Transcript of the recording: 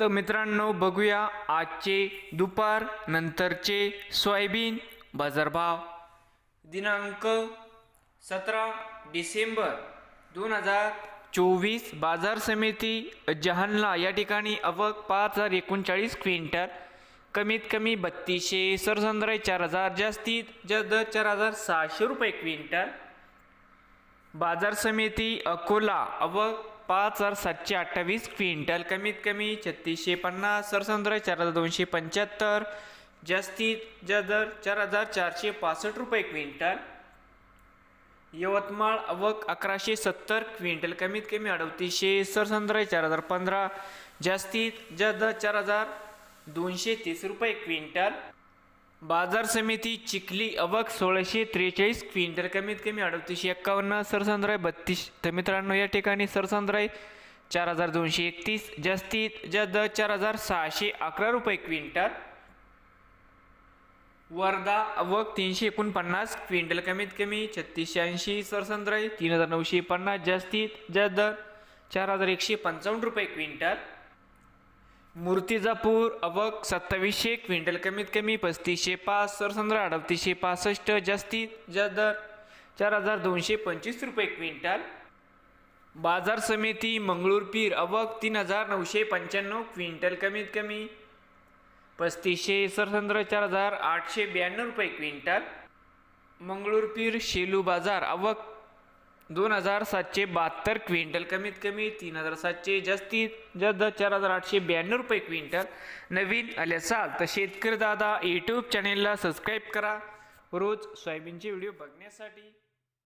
तर मित्रांनो बघूया आजचे दुपार नंतरचे सोयाबीन बाजारभाव. दिनांक सतरा डिसेंबर दोन हजार चोवीस बाजार समिती जहानला या ठिकाणी अवक पाच हजार एकोणचाळीस क्विंटल कमीत कमी बत्तीसशे सरसंद्राय चार हजार जास्तीत जास्त चार हजार सहाशे रुपये क्विंटल. बाजार समिती अकोला अवक पाच हजार सातशे अठ्ठावीस क्विंटल. कमीत कमी छत्तीसशे पन्नास सरसंद्र चार हजार दोनशे पंच्याहत्तर जास्तीत जास्त दर चार हजार चारशे पासष्ट रुपये क्विंटल. यवतमाळ अवक अकराशे सत्तर क्विंटल. कमीत कमी अडतीसशे सरसंद्र चार हजार पंधरा जास्तीत जास्त दर चार हजार दोनशे तीस रुपये क्विंटल. बाजार समिती चिखली अवक सोळाशे त्रेचाळीस क्विंटल. कमीत कमी अडतीसशे एक्कावन्न. सरसंद्राय बत्तीस. तर मित्रांनो या ठिकाणी सरसंद्राय चार हजार दोनशे एकतीस. जास्तीत जास्त चार हजार सहाशे अकरा रुपये क्विंटल. वर्धा अवक तीनशे एकोणपन्नास क्विंटल. कमीत कमी छत्तीसशे ऐंशी. सरसंद्राय तीन हजार नऊशे पन्नास. जास्तीत जास्त दर चार हजार एकशे पंचावन्न रुपये क्विंटल. मूर्तिजापूर अवक सत्तावीसशे क्विंटल कमीत कमी पस्तीसशे पाच सरसंद्रा अडतीसशे पासष्ट जास्तीत जास्त दर चार हजार दोनशे पंचवीस रुपये क्विंटल. बाजार समिती मंगळूर पीर अवक तीन हजार नऊशे पंच्याण्णव क्विंटल कमीत कमी पस्तीसशे सरसंद्र चार हजार आठशे ब्याण्णव रुपये क्विंटल. मंगळूर पीर शेलू बाजार अवक दोन हजार सातशे बहात्तर क्विंटल कमीत कमी तीन हजार सातशे जास्तीत जास्त चार हजार आठशे ब्याण्णव रुपये क्विंटल. नवीन आले असाल तर शेतकरी दादा यूट्यूब चॅनेलला सबस्क्राईब करा. रोज सोयाबीनचे व्हिडिओ बघण्यासाठी.